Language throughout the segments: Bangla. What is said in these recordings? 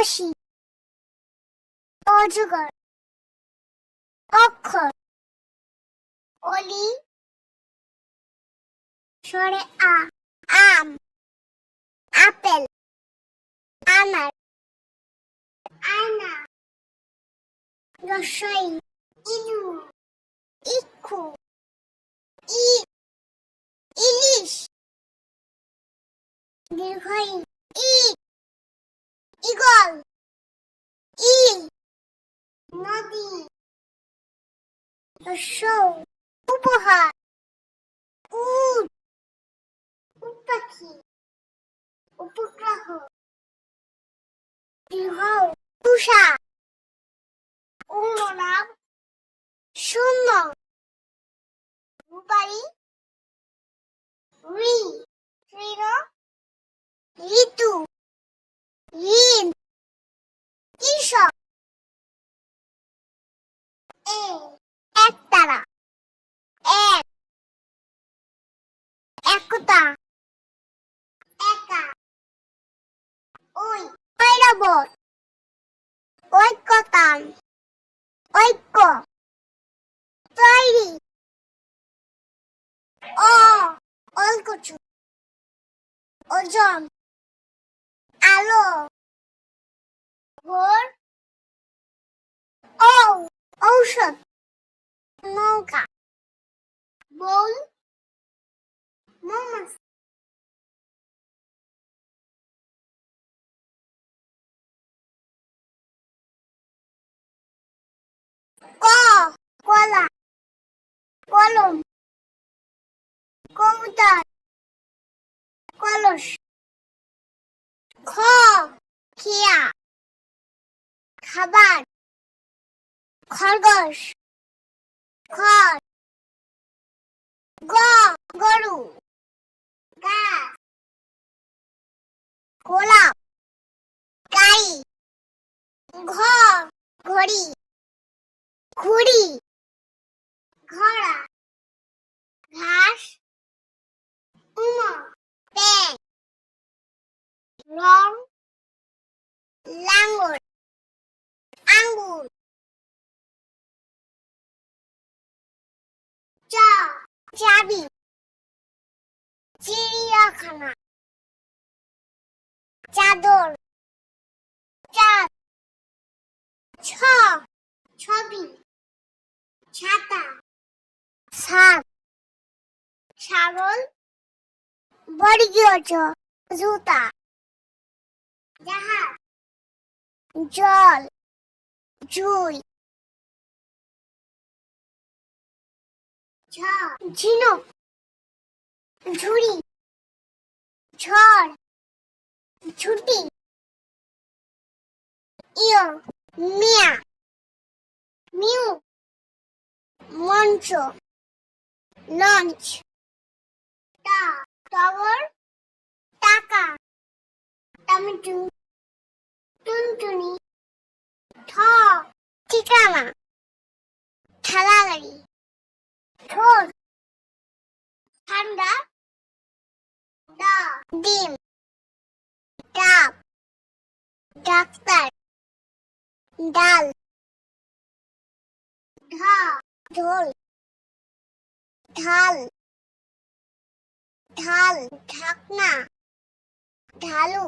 অসি অজগর অক্ষর অলি সরে আ আম আপেল আনার আয়না রসই ইঁদুর ইক্ষু ইট ইলিশ দীর্ঘই শস্য উপহার। উট। উট পাখি। ওই ঐরাবত ঐক্যতান ঐক্য তৈরি। অ অলকচু ওজন। আলো। ভোর। ও ঔষধ। নৌকা। বল। মৌমাছি। খাবার। খরগোশ। খড়। গ গরু। গাছ। গোলাপ। গাই। ঘ ঘড়ি। ঘুড়ি। ঘোড়া। ঘাস। উমা। ব্যাং রং। চাবি চিড়িয়াখানা। চাদর। চাঁদ। ছ। ছবি। ছাতা। সাপ। ছাগল। বর্গীয় জুতা। জাহাজ। জল। জুই। ঝিনুক, ঝুড়ি, ঝড় ছুটি ইয়, মিয়া, মিউ, মঞ্চ, লঞ্চ, টা টাওয়ার টাকা, টমেটো, টুনটুনি, ঠ, ঠিকানা। ডিম, ডাব, ডাক্তার, ডাল ঢা ঢোল, ঢাল ঢাল, ঢাকনা, ঢালু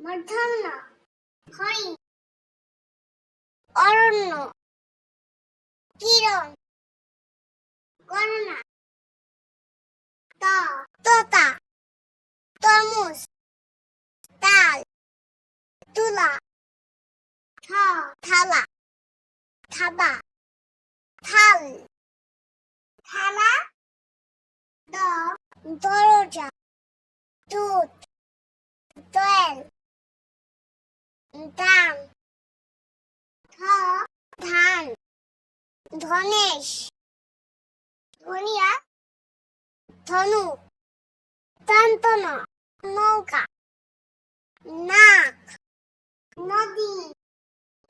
মূর্ধন্য হরিণ, অরণ্য, কিরণ, গণনা তোতা তরমুজ তাল তুলা থালা থাবা থাল থালা দ দরজা দুধ দোয়েল দান ধ ধান ধনেশ ধনিয়া ধনু যন্ত্রণা নৌকা নাক নদী,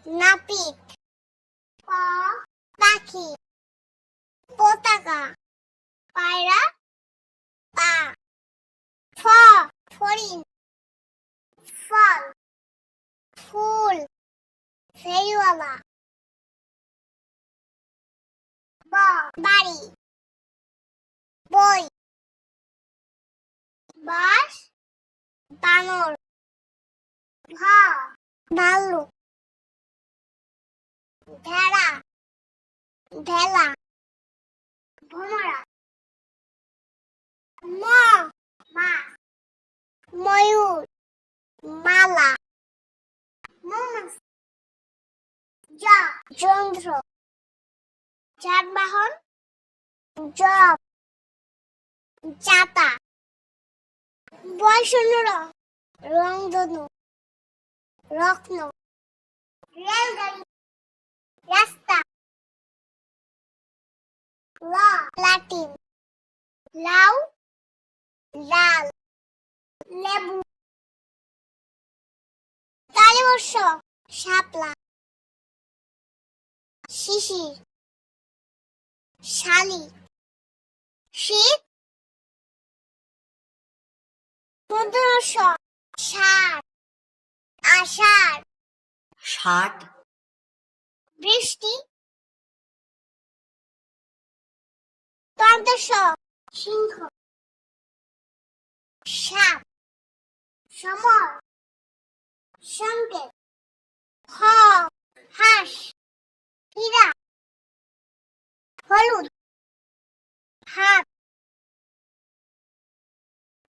নাপিত পাখি, পতাকা, পায়রা, পা, ফ ফরিন ফল, ফুল, ফেরিওয়ালা বাড়ি, বই বাস বানর ভ ভাল্লুক ভেড়া, ভেলা, ভোমরা ম মা, ময়ূর, মালা, মৌমাছি, জ, যন্ত্র, যানবাহন, জব চাতা বয়সন্যর রংধনু রত্ন রেলগাড়ি রাস্তা লাটিন লাউ লাল লেবু কালীবর্ষ শাপলা শিশির শালি শীত মধ্যরস ষাট আষাঢ় ষাট। বৃষ্টি তর্দশ সিংহ সাপ সমর সংকেত হ হাঁস হীরা হলুদ হাত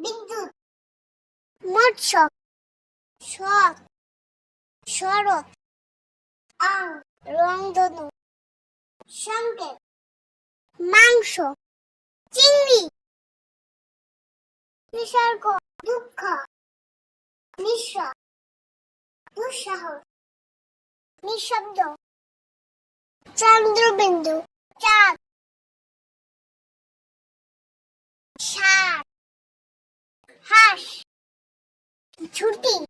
বিদ্যুৎ মৎস্য সৎ শরৎ আং রংধনু সংকেত, মাংস, চিংড়ি, নিসর্গ, দুঃখ, নিঃস্ব, দুঃসাহস, নিঃশব্দ, চন্দ্রবিন্দু, চাঁদ ছুটি